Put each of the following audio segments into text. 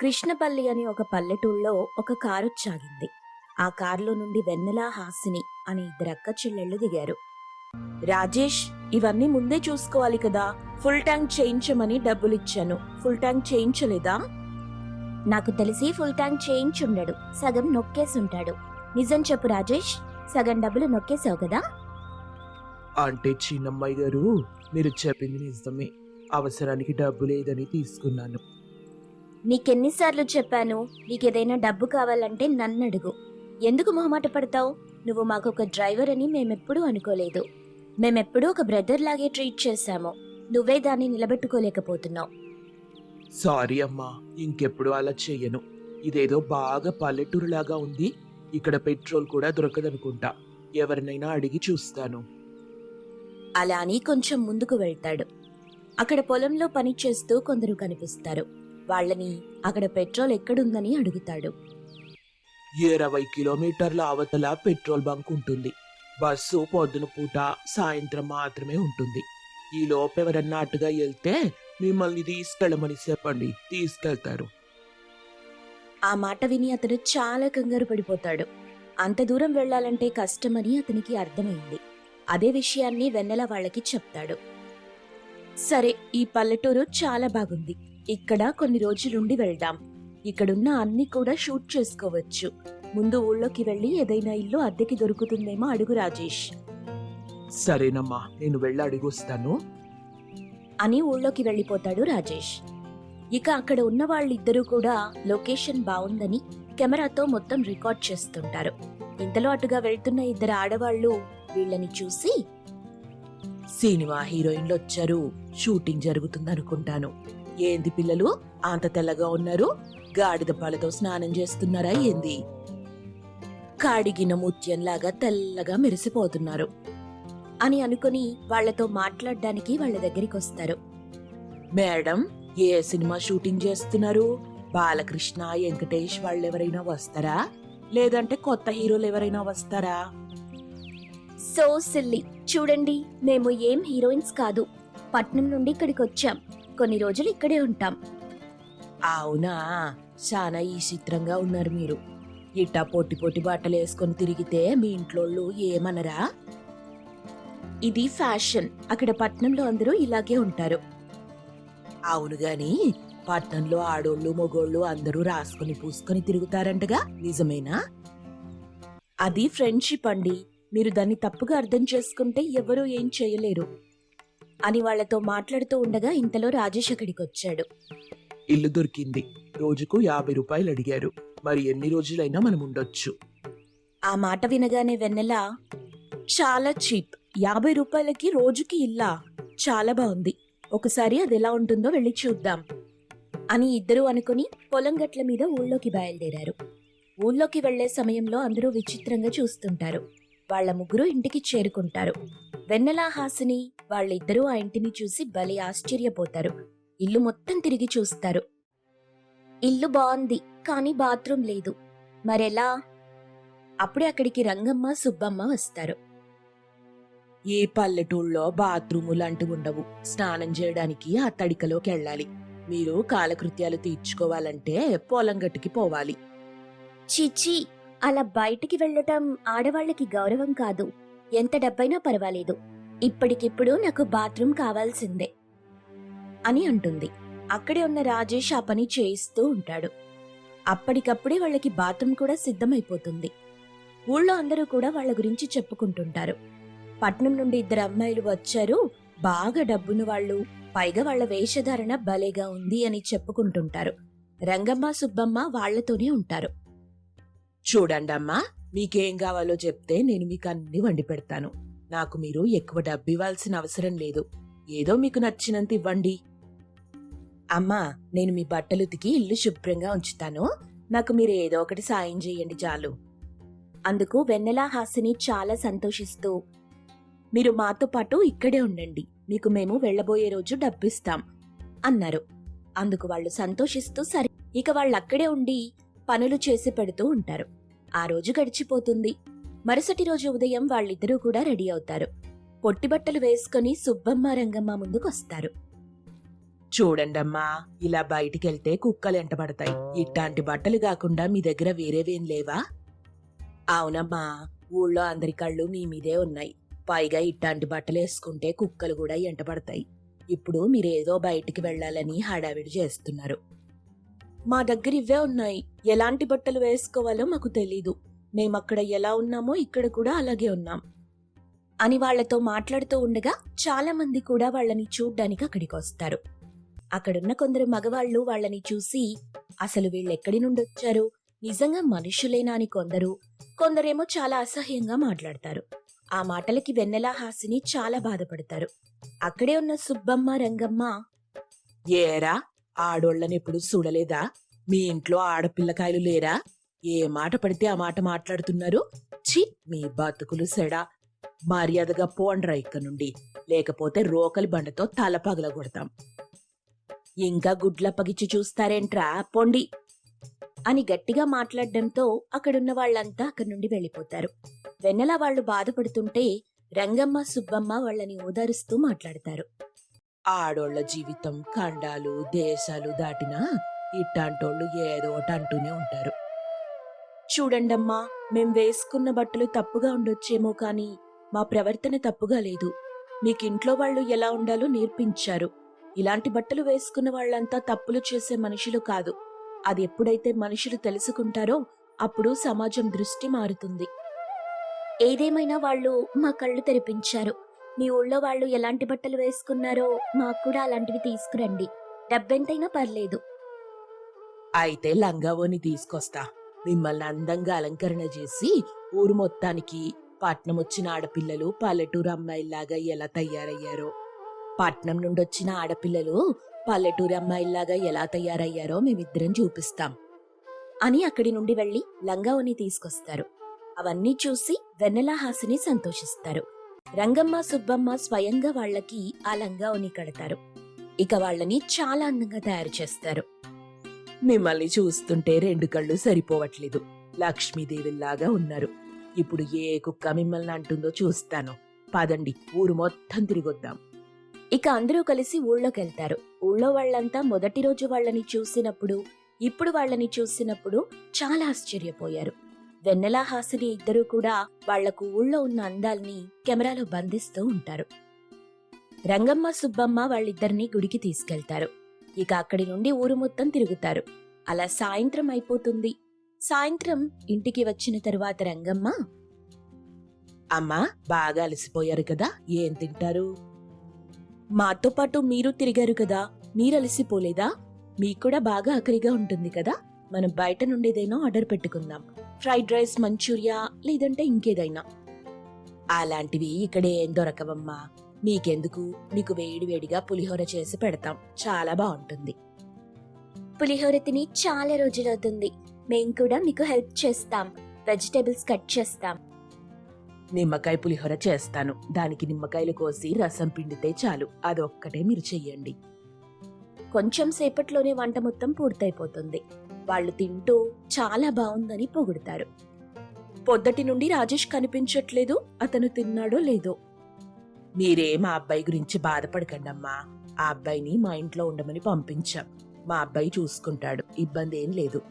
కృష్ణపల్లి అని ఒక పల్లెటూళ్ళలో ఒక కారు చాగింది ఆ కారులో నుండి వెన్నెల హాసిని అనే ఇద్దరు అక్క చెల్లెళ్ళు దిగారు. రాజేష్ ఇవన్నీ ముందే చూసుకోవాలి కదా ఫుల్ ట్యాంక్ చేయించమని డబ్బులిచ్చాను. ఫుల్ ట్యాంక్ చేయించలేదా? నాకు తెలిసి ఫుల్ ట్యాంక్ చేయించుండడు. సగం నొక్కేసుంటాడు. నిజం చెప్పు రాజేష్ సగం డబ్బులు నొక్కేసావు కదా? అంటే చిన్నమ్మాయి గారు మీరు చెప్పింది నిజమే. అవసరానికి డబ్బు లేదని తీసుకున్నాను. నీకెన్నిసార్లు చెప్పాను నీకేదైనా డబ్బు కావాలంటే నన్ను అడుగు ఎందుకు మొహమాట పడతావు? నువ్వు మాకు ఒక డ్రైవర్ అని మేమెప్పుడూ అనుకోలేదు. మేమెప్పుడూ ఒక బ్రదర్ లాగే ట్రీట్ చేశాము. నువ్వే దాన్ని నిలబెట్టుకోలేకపోతున్నావు. సారీ అమ్మా ఇంకెప్పుడు అలా చెయ్యను ఇదేదో బాగా పల్లెటూరులాగా ఉంది. ఇక్కడ పెట్రోల్ కూడా దొరకదనుకుంటా. ఎవరినైనా అడిగి చూస్తాను. అలా అని కొంచెం ముందుకు వెళ్తాడు. అక్కడ పొలంలో పని చేస్తూ కొందరు కనిపిస్తారు. వాళ్ళని అక్కడ పెట్రోల్ ఎక్కడుందని అడుగుతాడు. ఇరవై కిలోమీటర్ల అవతల పెట్రోల్ బంక్ ఉంటుంది. బస్సు పొద్దున పూట సాయంత్రం మాత్రమే ఉంటుంది. ఈ లోపు ఎవరన్నా అటుగా వెళ్తే మిమ్మల్ని తీసుకెళ్ళమని చెప్పండి తీసుకెళ్తారు. ఆ మాట విని అతను చాలా కంగారు పడిపోతాడు. అంత దూరం వెళ్ళాలంటే కష్టమని అతనికి అర్థమైంది. అదే విషయాన్ని వెన్నెల వాళ్ళకి చెప్తాడు. సరే ఈ పల్లెటూరు చాలా బాగుంది. ఇక్కడ కొన్ని రోజులుండి వెళ్దాం. ఇక్కడున్న అన్ని కూడా షూట్ చేసుకోవచ్చు. ముందు ఊళ్ళోకి వెళ్ళి ఏదైనా ఇల్లు అద్దెకి దొరుకుతుందేమో అడుగు రాజేష్. సరేనమ్మా నేను వెళ్ళి అడిగొస్తాను. అని ఊళ్ళోకి వెళ్ళిపోతాడు రాజేష్. ఇక అక్కడ ఉన్న వాళ్ళిద్దరూ కూడా లొకేషన్ బాగుందని కెమెరాతో మొత్తం రికార్డ్ చేస్తుంటారు. ఇంతలో అటుగా వెళ్తున్న ఇద్దరు ఆడవాళ్ళు వీళ్ళని చూసి సినిమా హీరోయిన్లు వచ్చారు షూటింగ్ జరుగుతుందనుకుంటాను. ఏంది పిల్లలు? అంత తెల్లగా ఉన్నారు? గాడిద పాలతో స్నానం చేస్తున్నారా ఏంది? కాడిగిన ముత్యంలాగా తెల్లగా మెరిసిపోతున్నారు అని అనుకుని వాళ్ళతో మాట్లాడడానికి వాళ్ళ దగ్గరికి వస్తారు. మేడం ఏ సినిమా షూటింగ్ చేస్తున్నారు? బాలకృష్ణ వెంకటేష్ వాళ్ళెవరైనా వస్తారా? లేదంటే కొత్త హీరోలు ఎవరైనా వస్తారా? So silly. చూడండి మేము ఏం హీరోయిన్స్ కాదు. పట్నం నుండి ఇక్కడికి వచ్చాం కొన్ని రోజులు ఇక్కడే ఉంటాం. అవునా? చాలా ఈ చిత్రంగా ఉన్నారు మీరు. ఇట్టా పొట్టి పొట్టి బట్టలు వేసుకొని తిరిగితే మీ ఇంట్లోళ్ళు ఏమనరా? ఇది ఫ్యాషన్. అక్కడ పట్నంలో అందరూ ఇలాగే ఉంటారు. అవును గాని పట్నంలో ఆడోళ్ళు మొగోళ్ళు అందరూ రాసుకొని పూసుకొని తిరుగుతారంటగా? నిజమేనా? అది ఫ్రెండ్షిప్ అండి. మీరు దాన్ని తప్పుగా అర్థం చేసుకుంటే ఎవరూ ఏం చేయలేరు. అని వాళ్ళతో మాట్లాడుతూ ఉండగా ఇంతలో రాజేష్ అక్కడికి వచ్చాడు ఇల్లు దొరికింది. రోజుకు యాభై రూపాయలు అడిగారు. మరి ఎన్ని రోజులైనా మనం ఉండొచ్చు. ఆ మాట వినగానే వెన్నెల చాలా చీప్. యాభై రూపాయలకి రోజుకి ఇల్లా? చాలా బాగుంది. ఒకసారి అది ఎలా ఉంటుందో వెళ్ళి చూద్దాం అని ఇద్దరూ అనుకుని పొలం గట్ల మీద ఊళ్ళోకి బయలుదేరారు. ఊళ్ళోకి వెళ్ళే సమయంలో అందరూ విచిత్రంగా చూస్తుంటారు. వాళ్ళ ముగ్గురు ఇంటికి చేరుకుంటారు. వెన్నెల హాసిని వాళ్ళిద్దరూ ఆ ఇంటిని చూసి భలే ఆశ్చర్యపోతారు. ఇల్లు మొత్తం తిరిగి చూస్తారు. ఇల్లు బాగుంది కానీ బాత్రూం లేదు. మరెలా? అప్పుడే అక్కడికి రంగమ్మ సుబ్బమ్మ వస్తారు. ఏ పల్లెటూళ్ళలో బాత్రూము లాంటివి ఉండవు. స్నానం చేయడానికి ఆ తడికలోకి వెళ్ళాలి. మీరు కాలకృత్యాలు తీర్చుకోవాలంటే పొలం గట్టుకి పోవాలి. చిచి అలా బయటికి వెళ్ళటం ఆడవాళ్ళకి గౌరవం కాదు. ఎంత డబ్బైనా పర్వాలేదు. ఇప్పటికిప్పుడు నాకు బాత్రూం కావాల్సిందే అని అంటుంది. అక్కడే ఉన్న రాజేష్ ఆ పని చేయిస్తూ ఉంటాడు. అప్పటికప్పుడే వాళ్ళకి బాత్రూమ్ కూడా సిద్ధమైపోతుంది. ఊళ్ళో అందరూ కూడా వాళ్ళ గురించి చెప్పుకుంటుంటారు. పట్నం నుండి ఇద్దరు అమ్మాయిలు వచ్చారు. బాగా డబ్బును వాళ్ళు పైగా వాళ్ళ వేషధారణ భలేగా ఉంది అని చెప్పుకుంటుంటారు. రంగమ్మ సుబ్బమ్మ వాళ్ళతోనే ఉంటారు. చూడండమ్మా మీకేం కావాలో చెప్తే నేను మీకు అన్ని వండి పెడతాను. నాకు మీరు ఎక్కువ డబ్బు ఇవ్వాల్సిన అవసరం లేదు. ఏదో మీకు నచ్చినంత ఇవ్వండి. అమ్మా నేను మీ బట్టలు ఉతికి ఇల్లు శుభ్రంగా ఉంచుతాను. నాకు మీరు ఏదో ఒకటి సాయం చేయండి చాలు. అందుకు వెన్నెల హాసిని చాలా సంతోషిస్తూ మీరు మాతో పాటు ఇక్కడే ఉండండి. మీకు మేము వెళ్ళబోయే రోజు డబ్బిస్తాం అన్నారు. అందుకు వాళ్ళు సంతోషిస్తూ సరే ఇక వాళ్ళు అక్కడే ఉండి పనులు చేసి పెడుతూ ఉంటారు. ఆ రోజు గడిచిపోతుంది. మరుసటి రోజు ఉదయం వాళ్ళిద్దరూ కూడా రెడీ అవుతారు. పొట్టి బట్టలు వేసుకుని సుబ్బమ్మ రంగమ్మ ముందుకొస్తారు చూడండమ్మా ఇలా బయటికెళ్తే కుక్కలు ఎంటబడతాయి ఇట్లాంటి బట్టలు కాకుండా మీ దగ్గర వేరేవేం లేవా? అవునమ్మా ఊళ్ళో అందరి కళ్ళు మీ మీదే ఉన్నాయి. పైగా ఇట్లాంటి బట్టలు వేసుకుంటే కుక్కలు కూడా ఎంటబడతాయి ఇప్పుడు మీరేదో బయటికి వెళ్ళాలని హడావిడి చేస్తున్నారు. మా దగ్గర ఇవే ఉన్నాయి. ఎలాంటి బట్టలు వేసుకోవాలో మాకు తెలీదు. మేమక్కడ ఎలా ఉన్నామో ఇక్కడ కూడా అలాగే ఉన్నాం. అని వాళ్ళతో మాట్లాడుతూ ఉండగా చాలా మంది కూడా వాళ్ళని చూడ్డానికి అక్కడికి వస్తారు. అక్కడున్న కొందరు మగవాళ్ళు వాళ్ళని చూసి అసలు వీళ్ళెక్కడి నుండి వచ్చారు? నిజంగా మనుషులేనా? అని కొందరు కొందరేమో చాలా అసహ్యంగా మాట్లాడతారు. ఆ మాటలకి వెన్నెలా హాసిని చాలా బాధపడతారు. అక్కడే ఉన్న సుబ్బమ్మ రంగమ్మ ఏరా ఆడోళ్ళని ఎప్పుడు చూడలేదా? మీ ఇంట్లో ఆడపిల్లకాయలు లేరా? ఏ మాట పడితే ఆ మాట మాట్లాడుతున్నారు? ఛీ మీ బతుకులు సెడా. మర్యాదగా పోండ్రా ఇక్క నుండి. లేకపోతే రోకలి బండతో తల పగలగొడతాం. ఇంకా గుడ్లప్పగిచ్చి చూస్తారేంట్రా? పొండి. అని గట్టిగా మాట్లాడడంతో అక్కడున్న వాళ్ళంతా అక్కడి నుండి వెళ్ళిపోతారు. వెన్నెల వాళ్ళు బాధపడుతుంటే రంగమ్మ సుబ్బమ్మ వాళ్ళని ఓదారుస్తూ మాట్లాడతారు. ఆడోళ్ళ జీవితం ఖండాలు దేశాలు దాటినా ఇట్టాంటోళ్ళు ఏదో ఒకటి అంటూనే ఉంటారు. చూడండమ్మా మేం వేసుకున్న బట్టలు తప్పుగా ఉండొచ్చేమో కానీ మా ప్రవర్తన తప్పుగా లేదు. మీకింట్లో వాళ్ళు ఎలా ఉండాలో నేర్పించారు. ఇలాంటి బట్టలు వేసుకున్న వాళ్ళంతా తప్పులు చేసే మనుషులు కాదు. అది ఎప్పుడైతే మనుషులు తెలుసుకుంటారో అప్పుడు సమాజం దృష్టి మారుతుంది. ఏదేమైనా వాళ్ళు మా కళ్ళు తెరిపించారు. మీ ఊళ్ళో వాళ్ళు ఎలాంటి బట్టలు వేసుకున్నారో మాకు కూడా అలాంటివి తీసుకురండి. డబ్బెంతైనా పర్లేదు. అయితే లంగావోని తీసుకొస్తా. మిమ్మల్ని అందంగా అలంకరణ చేసి ఊరు మొత్తానికి పట్నం వచ్చిన ఆడపిల్లలు పల్లెటూరు అమ్మాయిల్లాగా ఎలా తయారయ్యారో పట్నం నుండి వచ్చిన ఆడపిల్లలు పల్లెటూరు అమ్మాయిల్లాగా ఎలా తయారయ్యారో మేమిద్దరం చూపిస్తాం అని అక్కడి నుండి వెళ్ళి లంగావోని తీసుకొస్తారు. అవన్నీ చూసి వెన్నెల హాసిని సంతోషిస్తారు. రంగమ్మ సుబ్బమ్మ స్వయంగా వాళ్ళకి ఆ లంగావని కడతారు. ఇక వాళ్ళని చాలా అందంగా తయారు చేస్తారు. మిమ్మల్ని చూస్తుంటే రెండు కళ్ళు సరిపోవట్లేదు. లక్ష్మీదేవిలాగా ఉన్నారు. ఇప్పుడు ఏ కుక్క మిమ్మల్ని అంటుందో చూస్తాను. పదండి ఊరు మొత్తం తిరిగొద్దాం. ఇక అందరూ కలిసి ఊళ్ళోకి వెళ్తారు ఊళ్ళో వాళ్ళంతా మొదటి రోజు వాళ్ళని చూసినప్పుడు ఇప్పుడు వాళ్ళని చూసినప్పుడు చాలా ఆశ్చర్యపోయారు. వెన్నెల హాసిని ఇద్దరూ కూడా వాళ్ళకు ఊళ్ళో ఉన్న అందాల్ని కెమెరాలో బంధిస్తూ ఉంటారు. రంగమ్మ సుబ్బమ్మ వాళ్ళిద్దరిని గుడికి తీసుకెళ్తారు. ఇక అక్కడి నుండి ఊరు మొత్తం తిరుగుతారు. అలా సాయంత్రం అయిపోతుంది. సాయంత్రం ఇంటికి వచ్చిన తరువాత రంగమ్మ అమ్మా బాగా అలసిపోయారు కదా ఏం తింటారు? మాతో పాటు మీరు తిరిగారు కదా మీరు అలసిపోలేదా? మీకు కూడా బాగా ఆకలిగా ఉంటుంది కదా మనం బయట నుండేదైనా ఆర్డర్ పెట్టుకుందాం. ఫ్రైడ్ రైస్ మంచూరియా లేదంటే ఇంకేదైనా. అలాంటివి ఇక్కడ ఏం దొరకవమ్మా. మీకెందుకు మీకు వేడి వేడిగా పులిహోర చేసి పెడతాం. చాలా బాగుంటుంది. పులిహోర తిని చాలా రోజులవుతుంది. మేం కూడా మీకు హెల్ప్ చేస్తాం. వెజిటేబుల్స్ కట్ చేస్తాం. నిమ్మకాయ పులిహోర చేస్తాను. దానికి నిమ్మకాయలు కోసి రసం పిండితే చాలు. అదొక్కటే మీరు చెయ్యండి. కొంచెం సేపట్లోనే వంట మొత్తం పూర్తయిపోతుంది. వాళ్ళు తింటూ చాలా బాగుందని పొగుడుతారు. పొద్దటి నుండి రాజేష్ కనిపించట్లేదు అతను తిన్నాడో లేదో. మీరే మా అబ్బాయి గురించి బాధపడకండమ్మా. ఆ అబ్బాయిని మా ఇంట్లో ఉండమని పంపించాం. మా అబ్బాయి చూసుకుంటాడు ఇబ్బంది ఏం లేదు.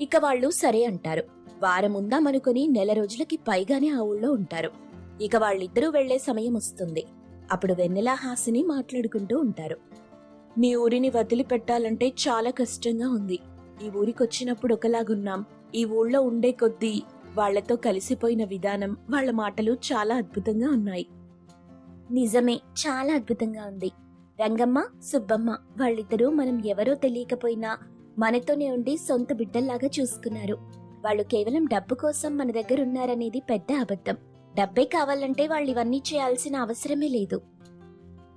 ఇక వాళ్ళు సరే అంటారు. వారం ఉందామనుకుని నెల రోజులకి పైగానే ఆ ఊళ్ళో ఉంటారు. ఇక వాళ్ళిద్దరూ వెళ్ళే సమయం వస్తుంది. అప్పుడు వెన్నెల హాసిని మాట్లాడుకుంటూ ఉంటారు. మీ ఊరిని వదిలిపెట్టాలంటే చాలా కష్టంగా ఉంది. ఈ ఊరికొచ్చినప్పుడు ఒకలాగున్నాం. ఈ ఊళ్ళో ఉండే కొద్దీ వాళ్ళతో కలిసిపోయిన విధానం వాళ్ళ మాటలు చాలా అద్భుతంగా ఉన్నాయి. నిజమే చాలా అద్భుతంగా ఉంది. రంగమ్మ సుబ్బమ్మ వాళ్ళిద్దరూ మనం ఎవరో తెలియకపోయినా మనతోనే ఉండి సొంత బిడ్డల్లాగా చూసుకున్నారు. వాళ్ళు కేవలం డబ్బు కోసం మన దగ్గర ఉన్నారనేది పెద్ద అబద్ధం. డబ్బే కావాలంటే వాళ్ళు ఇవన్నీ చేయాల్సిన అవసరమే లేదు.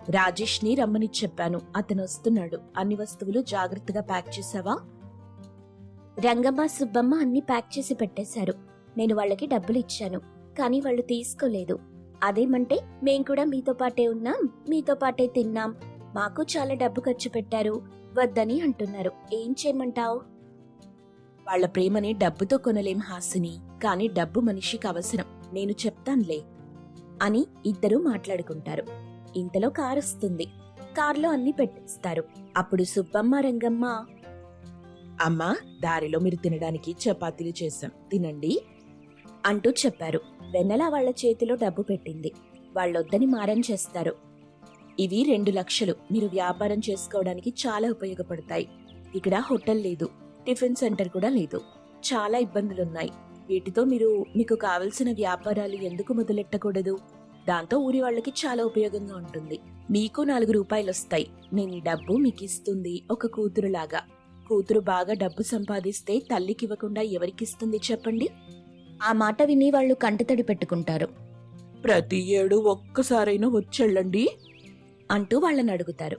రాజేష్ని రమ్మని చెప్పాను. అతను వస్తున్నాడు. అన్ని వస్తువులు జాగ్రత్తగా ప్యాక్ చేసావా? రంగమ్మ సుబ్బమ్మ అన్ని ప్యాక్ చేసి పెట్టేశారు. నేను వాళ్ళకి డబ్బులు ఇచ్చాను. కానీ వాళ్ళు తీసుకోలేదు. అదేమంటే మేం కూడా మీతో పాటే ఉన్నాం మీతో పాటే తిన్నాం. మాకు చాలా డబ్బు ఖర్చు పెట్టారు. వద్దని అంటున్నారు. ఏం చేయమంటావు? వాళ్ళ ప్రేమని డబ్బుతో కొనలేం హాసిని. కానీ డబ్బు మనిషికి అవసరం. నేను చెప్తాన్లే అని ఇద్దరూ మాట్లాడుకుంటారు. ఇంతలో కారు వస్తుంది. కార్లో అన్ని పెట్టిస్తారు. అప్పుడు సుబ్బమ్మ రంగమ్మ అమ్మా దారిలో మీరు తినడానికి చపాతీలు చేశాం. తినండి అంటూ చెప్పారు. వెన్నెల వాళ్ళ చేతిలో డబ్బు పెట్టింది. వాళ్ళొద్దని మారం చేస్తారు. ఇవి రెండు లక్షలు. మీరు వ్యాపారం చేసుకోవడానికి చాలా ఉపయోగపడతాయి. ఇక్కడ హోటల్ లేదు. టిఫిన్ సెంటర్ కూడా లేదు. చాలా ఇబ్బందులున్నాయి. వీటితో మీరు మీకు కావలసిన వ్యాపారాలు ఎందుకు మొదలెట్టకూడదు? దాంతో ఊరి వాళ్ళకి చాలా ఉపయోగంగా ఉంటుంది. మీకు నాలుగు రూపాయలు వస్తాయి నేను ఈ డబ్బు మీకు ఇస్తుంది ఒక కూతురులాగా. కూతురు బాగా డబ్బు సంపాదిస్తే తల్లికి ఇవ్వకుండా ఎవరికిస్తుంది చెప్పండి? ఆ మాట విని వాళ్ళు కంటతడి పెట్టుకుంటారు. ప్రతి ఏడు ఒక్కసారైనా వచ్చెళ్ళండి? అంటూ వాళ్ళని అడుగుతారు.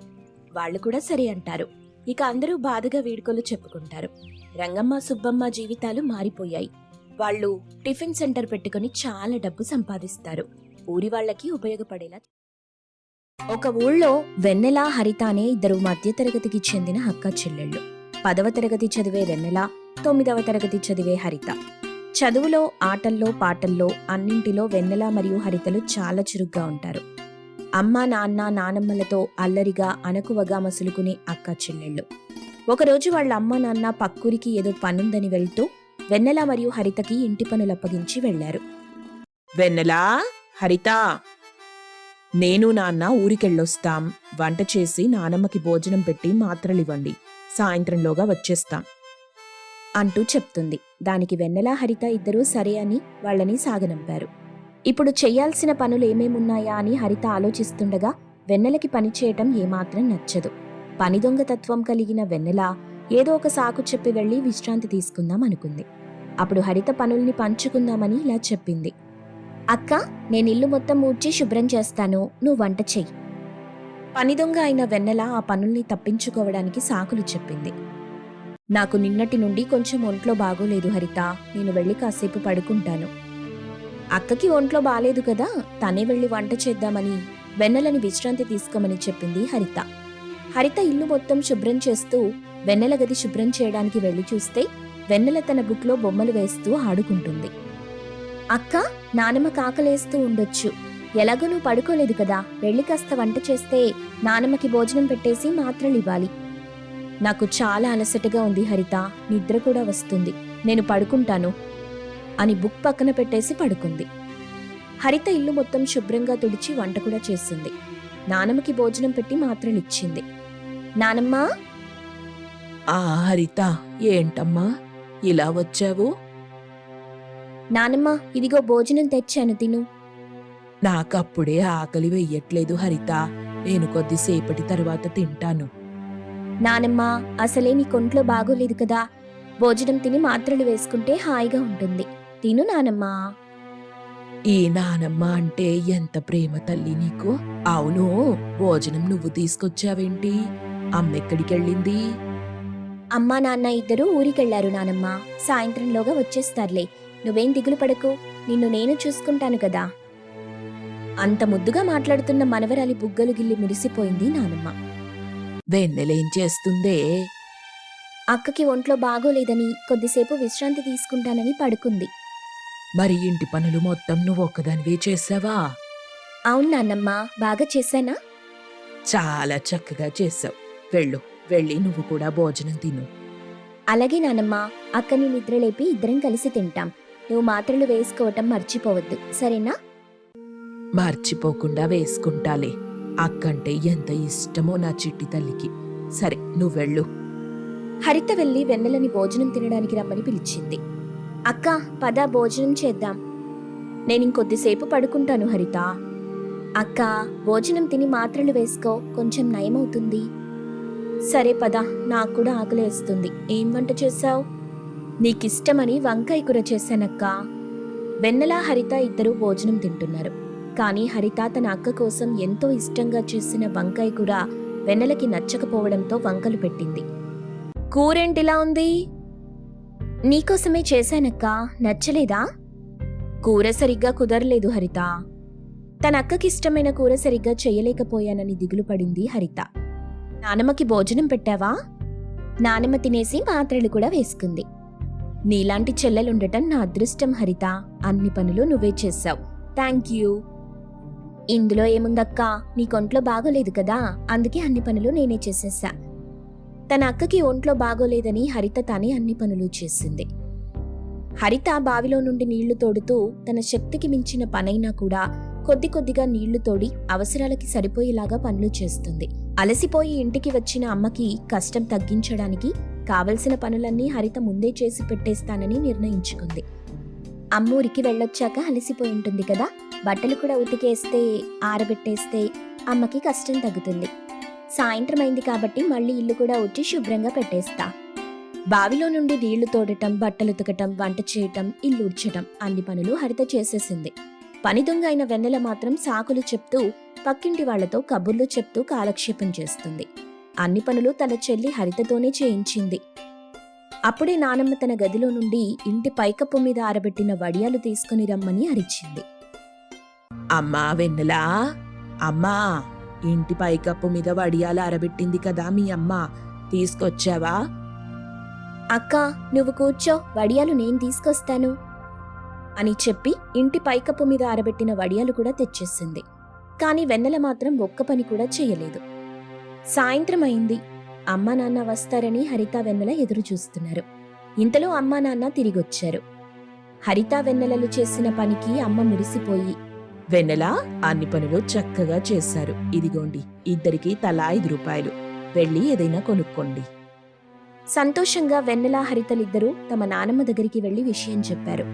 వాళ్ళు కూడా సరే అంటారు. ఇక అందరూ బాధగా వీడుకోలు చెప్పుకుంటారు. రంగమ్మ సుబ్బమ్మ జీవితాలు మారిపోయాయి. వాళ్ళు టిఫిన్ సెంటర్ పెట్టుకుని చాలా డబ్బు సంపాదిస్తారు. ఊరి వాళ్ళకి ఉపయోగపడేలా ఒక ఊళ్ళో వెన్నెల హరిత అనే ఇద్దరు మధ్యతరగతికి చెందిన అక్క చెల్లెళ్ళు. పదవ తరగతి చదివే వెన్నెల తొమ్మిదవ తరగతి చదివే హరిత. చదువులో ఆటల్లో పాటల్లో అన్నింటిలో వెన్నెల మరియు హరితలు చాలా చురుగ్గా ఉంటారు. అమ్మ నాన్న నానమ్మలతో అల్లరిగా అనకువగా మసులుకునే అక్క చెల్లెళ్ళు. ఒకరోజు వాళ్ళ అమ్మ నాన్న పక్కూరికి ఏదో పనుందని వెళ్తూ వెన్నెల మరియు హరితకి ఇంటి పనులు అప్పగించి వెళ్ళారు వెన్నెలా? హరిత నేను నాన్న ఊరికెళ్ళొస్తాం. వంట చేసి నానమ్మకి భోజనం పెట్టి మాత్రలివ్వండి. సాయంత్రంలోగా వచ్చేస్తాం. అంటూ చెప్తుంది. దానికి వెన్నెల హరిత ఇద్దరూ సరే అని వాళ్ళని సాగనంపారు. ఇప్పుడు చెయ్యాల్సిన పనులు ఏమేమున్నాయా అని హరిత ఆలోచిస్తుండగా వెన్నెలకి పని చేయటం ఏమాత్రం నచ్చదు. పని దొంగతత్వం కలిగిన వెన్నెల ఏదో ఒక సాకు చెప్పి వెళ్ళి విశ్రాంతి తీసుకుందాం అనుకుంది. అప్పుడు హరిత పనుల్ని పంచుకుందామని ఇలా చెప్పింది. అక్క నేను ఇల్లు మొత్తం ఊడ్చి శుభ్రం చేస్తాను. నువ్వు వంట చెయ్యి. పని దొంగ అయిన వెన్నెల ఆ పనుల్ని తప్పించుకోవడానికి సాకులు చెప్పింది. నాకు నిన్నటి నుండి కొంచెం ఒంట్లో బాగోలేదు హరిత. నేను వెళ్ళి కాసేపు పడుకుంటాను. అక్కకి ఒంట్లో బాలేదు కదా తనే వెళ్ళి వంట చేద్దామని వెన్నెలని విశ్రాంతి తీసుకోమని చెప్పింది హరిత. హరిత ఇల్లు మొత్తం శుభ్రం చేస్తూ వెన్నెల గది శుభ్రం చేయడానికి వెళ్ళి చూస్తే వెన్నెల తన బుక్లో బొమ్మలు వేస్తూ ఆడుకుంటుంది. అక్క నానమ్మ కాకలేస్తూ ఉండొచ్చు. ఎలాగో నువ్వు పడుకోలేదు కదా? వెళ్ళి కాస్త వంట చేస్తే నానమ్మకి భోజనం పెట్టేసి మాత్రలు ఇవ్వాలి నాకు చాలా అలసటగా ఉంది హరిత. నిద్ర కూడా వస్తుంది. నేను పడుకుంటాను అని బుక్ పక్కన పెట్టేసి పడుకుంది. హరిత ఇల్లు మొత్తం శుభ్రంగా తుడిచి వంట కూడా చేసింది నానమ్మకి భోజనం పెట్టి మాత్రలు ఇచ్చింది నానమ్మ? ఆ హరిత ఏంటమ్మా? ఇలా వచ్చావు? నానమ్మ ఇదిగో భోజనం తెచ్చాను తిను. నాకప్పుడే ఆకలి వెయ్యట్లేదు హరిత. నేను కొద్దిసేపటి తర్వాత తింటాను. నానమ్మ అసలే నీ కొంట్లో బాగోలేదు కదా. భోజనం తిని మాత్రలు వేసుకుంటే హాయిగా ఉంటుంది. తిను నానమ్మా. ఈ నానమ్మ అంటే ఎంత ప్రేమ తల్లి నీకు? అవును భోజనం నువ్వు తీసుకొచ్చావేంటి? అమ్మెక్కడికెళ్ళింది? అమ్మా నాన్న ఇద్దరూ ఊరికెళ్ళారు నానమ్మ. సాయంత్రంలోగా వచ్చేస్తారులే. నువ్వేం దిగులు పడకు. నిన్ను నేను చూసుకుంటాను కదా. అంత ముద్దుగా మాట్లాడుతున్న మనవరాలి బుగ్గలు గిల్లి మురిసిపోయింది నానమ్మ. వెన్నెలేం చేస్తుందే? అక్కకి ఒంట్లో బాగోలేదని కొద్దిసేపు విశ్రాంతి తీసుకుంటానని పడుకుంది. మరి ఇంటి పనులు మొత్తం నువ్వు ఒక్కదానివే చేసావా? అవును నాన్నమ్మ బాగా చేశానా? చాలా చక్కగా చేసావు వెళ్ళు వెళ్ళి నువ్వు కూడా భోజనం తిను. అలాగే నానమ్మ అక్కని నిద్రలేపి ఇద్దరం కలిసి తింటాం. నువ్వు మాత్రలు వేసుకోవటం మర్చిపోవద్దు. సరేనా? మర్చిపోకుండా వేసుకుంటాలే. అక్కంటే ఎంత ఇష్టమో నా చిట్టి తల్లికి. సరే నువ్వు వెళ్ళు. హరిత వెళ్ళి వెన్నెలని భోజనం తినడానికి రమ్మని పిలిచింది. అక్క పద భోజనం చేద్దాం. నేనింకొద్దిసేపు పడుకుంటాను హరిత. అక్క భోజనం తిని మాత్రలు వేసుకో కొంచెం నయమవుతుంది. సరే పద. నాకు కూడా ఆకలేస్తుంది. ఏం వంట చేశావు? నీకిష్టమని వంకాయ కూర చేశానక్కా. వెన్నెల హరిత ఇద్దరూ భోజనం తింటున్నారు. కానీ హరిత తన అక్క కోసం ఎంతో ఇష్టంగా చేసిన వంకాయ కూర వెన్నెలకి నచ్చకపోవడంతో వంకలు పెట్టింది. కూరేంటిలా ఉంది? నీకోసమే చేశానక్క. నచ్చలేదా? కూర సరిగ్గా కుదరలేదు హరిత. తన అక్కకిష్టమైన కూర సరిగ్గా చేయలేకపోయానని దిగులు పడింది హరిత. నానమ్మకి భోజనం పెట్టావా? నానమ్మ తినేసి మాత్రలు కూడా వేసుకుంది. నీలాంటి చెల్లెలుండటం నా అదృష్టం హరిత. అన్ని పనులు నువ్వే చేశావు. Thank you. ఇందులో ఏముందక్కా? నీకొంట్లో బాగోలేదు కదా? అందుకే అన్ని పనులు నేనే చేసేసా తన అక్కకి ఒంట్లో బాగోలేదని హరిత తానే అన్ని పనులు చేసింది. హరిత బావిలో నుండి నీళ్ళు తోడుతూ తన శక్తికి మించిన పనైనా కూడా కొద్ది కొద్దిగా నీళ్ళు తోడి అవసరాలకి సరిపోయేలాగా పనులు చేస్తుంది. అలసిపోయి ఇంటికి వచ్చిన అమ్మకి కష్టం తగ్గించడానికి కావలసిన పనులన్నీ హరిత ముందే చేసి పెట్టేస్తానని నిర్ణయించుకుంది. అమ్మూరికి వెళ్ళొచ్చాక అలసిపోయి ఉంటుంది కదా బట్టలు కూడా ఉతికేస్తే ఆరబెట్టేస్తే అమ్మకి కష్టం తగ్గుతుంది. సాయంత్రం అయింది కాబట్టి మళ్ళీ ఇల్లు కూడా ఉట్టి శుభ్రంగా పెట్టేస్తా. బావిలో నుండి నీళ్ళు తోడటం బట్టలు ఉతకటం వంట చేయటం ఇల్లు ఉడ్చటం అన్ని పనులు హరిత చేసేసింది. పని దొంగ అయిన వెన్నెల మాత్రం సాకులు చెప్తూ పక్కింటి వాళ్ళతో కబుర్లు చెప్తూ కాలక్షేపం చేస్తుంది. అన్ని పనులు తన చెల్లి హరితతోనే చేయించింది. అప్పుడే నానమ్మ తన గదిలో నుండి ఇంటి పైకప్పు మీద ఆరబెట్టిన వడియాలు తీసుకుని రమ్మని అరిచింది. అమ్మా వెన్నెలా? అమ్మా ఇంటి పైకప్పు మీద వడియాలు అరబెట్టింది కదా మీ అమ్మ. తీసుకొచ్చావా? అక్క నువ్వు కూర్చో వడియాలు నేను తీసుకొస్తాను. అని చెప్పి ఇంటి పైకప్పు మీద ఆరబెట్టిన వడియాలు కూడా తెచ్చేసింది. కాని వెన్నెల మాత్రం ఒక్క పని కూడా చేయలేదు. సాయంత్రం అయింది అమ్మా నాన్న వస్తారని హరిత వెన్నెల ఎదురు చూస్తున్నారు. ఇంతలో అమ్మా నాన్న తిరిగొచ్చారు. హరిత వెన్నెలలు చేసిన పనికి అమ్మ మురిసిపోయి వెన్నెల అన్ని పనులు చక్కగా చేశారు. ఇదిగోండి ఇద్దరికి తలా ఐదు రూపాయలు. వెళ్ళి ఏదైనా కొనుక్కోండి. సంతోషంగా వెన్నెల హరితలిద్దరూ తమ నానమ్మ దగ్గరికి వెళ్ళి విషయం చెప్పారు.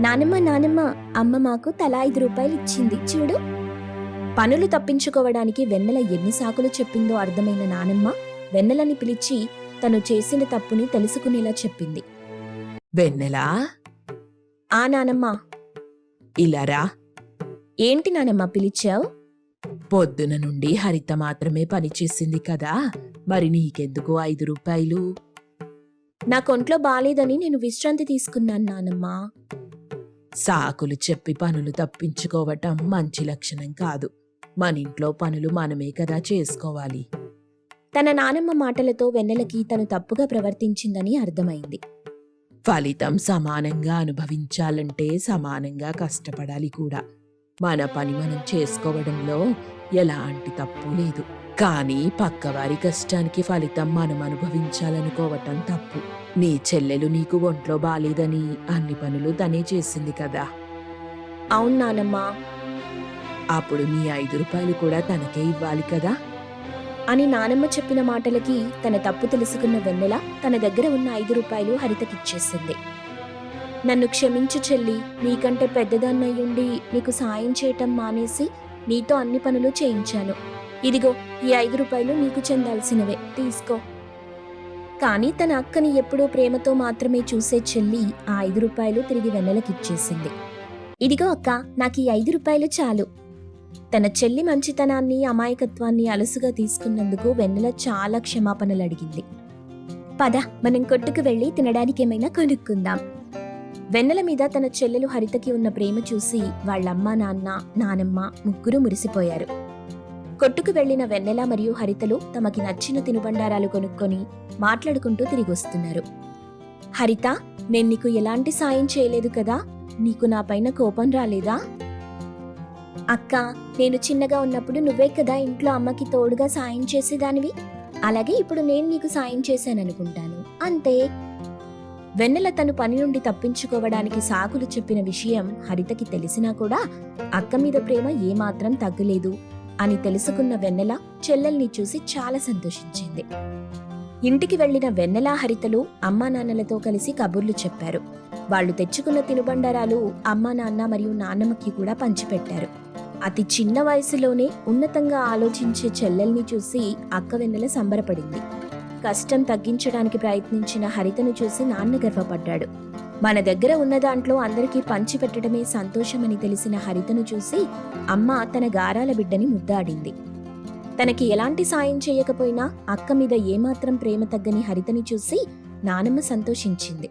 నానమ్మ నానమ్మ అమ్మ మాకు తలా ఐదు రూపాయలు ఇచ్చింది చూడు పనులు తప్పించుకోవడానికి వెన్నెల ఎన్ని సాకులు చెప్పిందో అర్థమైన నానమ్మ వెన్నెలని పిలిచి తను చేసిన తప్పుని తెలుసుకునేలా చెప్పింది. వెన్నెలా? ఆ నానమ్మ. ఇలారా ఏంటి నానమ్మ పిలిచావు? పొద్దున నుండి హరిత మాత్రమే పని చేసింది కదా. మరి నీకెందుకు ఐదు రూపాయలు? నా కొంట్లో బాలేదని నేను విశ్రాంతి తీసుకున్నాను నానమ్మ. సాకులు చెప్పి పనులు తప్పించుకోవటం మంచి లక్షణం కాదు. మన ఇంట్లో పనులు మనమే కదా చేసుకోవాలి. తన నానమ్మ మాటలతో వెన్నెలకి తను తప్పుగా ప్రవర్తించిందని అర్థమైంది. ఫలితం సమానంగా అనుభవించాలంటే సమానంగా కష్టపడాలి కూడా. మన పని మనం చేసుకోవడంలో ఎలాంటి తప్పు లేదు. కానీ పక్కవారి కష్టానికి ఫలితం మనం అనుభవించాలనుకోవటం తప్పు. నీ చెల్లెలు నీకు ఒంట్లో బాలేదని అన్ని పనులు తనే చేసింది కదా. అవును నానమ్మ. అప్పుడు నీ ఐదు రూపాయలు కూడా తనకే ఇవ్వాలి కదా? అని నానమ్మ చెప్పిన మాటలకి తన తప్పు తెలుసుకున్న వెన్నెల తన దగ్గర ఉన్న ఐదు రూపాయలు హరితకిచ్చేసింది. నన్ను క్షమించు చెల్లి నీకంటే పెద్దదాన్నయ్యుండి నీకు సాయం చేయటం మానేసి నీతో అన్ని పనులు చేయించాను. ఇదిగో ఈ ఐదు రూపాయలు నీకు చెందాల్సినవే తీసుకో. కానీ తన అక్కని ఎప్పుడూ ప్రేమతో మాత్రమే చూసే చెల్లి ఆ ఐదు రూపాయలు తిరిగి వెన్నెలకిచ్చేసింది. ఇదిగో అక్క నాకు ఈ ఐదు రూపాయలు చాలు. తన చెల్లి మంచితనాన్ని అమాయకత్వాన్ని అలసుగా తీసుకున్నందుకు వెన్నెల చాలా క్షమాపణలు అడిగింది. పద మనం కొట్టుకు వెళ్ళి తినడానికి ఏమైనా కొనుక్కుందాం. వెన్నెల మీద తన చెల్లెలు హరితకి ఉన్న ప్రేమ చూసి వాళ్ళమ్మ నాన్న నానమ్మ ముగ్గురు మురిసిపోయారు. కొట్టుకు వెళ్ళిన వెన్నెల మరియు హరితలు తమకి నచ్చిన తినుబండారాలు కొనుక్కొని మాట్లాడుకుంటూ తిరిగొస్తున్నారు. హరిత నేను నీకు ఎలాంటి సాయం చేయలేదు కదా? నీకు నా పైన కోపం రాలేదా? అక్క నేను చిన్నగా ఉన్నప్పుడు నువ్వే కదా ఇంట్లో అమ్మకి తోడుగా సాయం చేసేదానివి? అలాగే ఇప్పుడు నేను నీకు సాయం చేశాననుకుంటాను. అంతే. వెన్నెల తను పని నుండి తప్పించుకోవడానికి సాకులు చెప్పిన విషయం హరితకి తెలిసినా కూడా అక్క మీద ప్రేమ ఏమాత్రం తగ్గలేదు అని తెలుసుకున్న వెన్నెల చెల్లెల్ని చూసి చాలా సంతోషించింది. ఇంటికి వెళ్ళిన వెన్నెల హరితలు అమ్మా నాన్నలతో కలిసి కబుర్లు చెప్పారు. వాళ్ళు తెచ్చుకున్న తినుబండారాలు అమ్మా నాన్న మరియు నాన్నమ్మకి కూడా పంచిపెట్టారు. అతి చిన్న వయసులోనే ఉన్నతంగా ఆలోచించే చెల్లెల్ని చూసి అక్క వెన్నెల సంబరపడింది. కష్టం తగ్గించడానికి ప్రయత్నించిన హరితను చూసి నాన్న గర్వపడ్డాడు. మన దగ్గర ఉన్న దాంట్లో అందరికీ పంచి పెట్టడమే సంతోషమని తెలిసిన హరితను చూసి అమ్మ తన గారాల బిడ్డని ముద్దాడింది. తనకి ఎలాంటి సాయం చేయకపోయినా అక్క మీద ఏమాత్రం ప్రేమ తగ్గని హరితని చూసి నానమ్మ సంతోషించింది.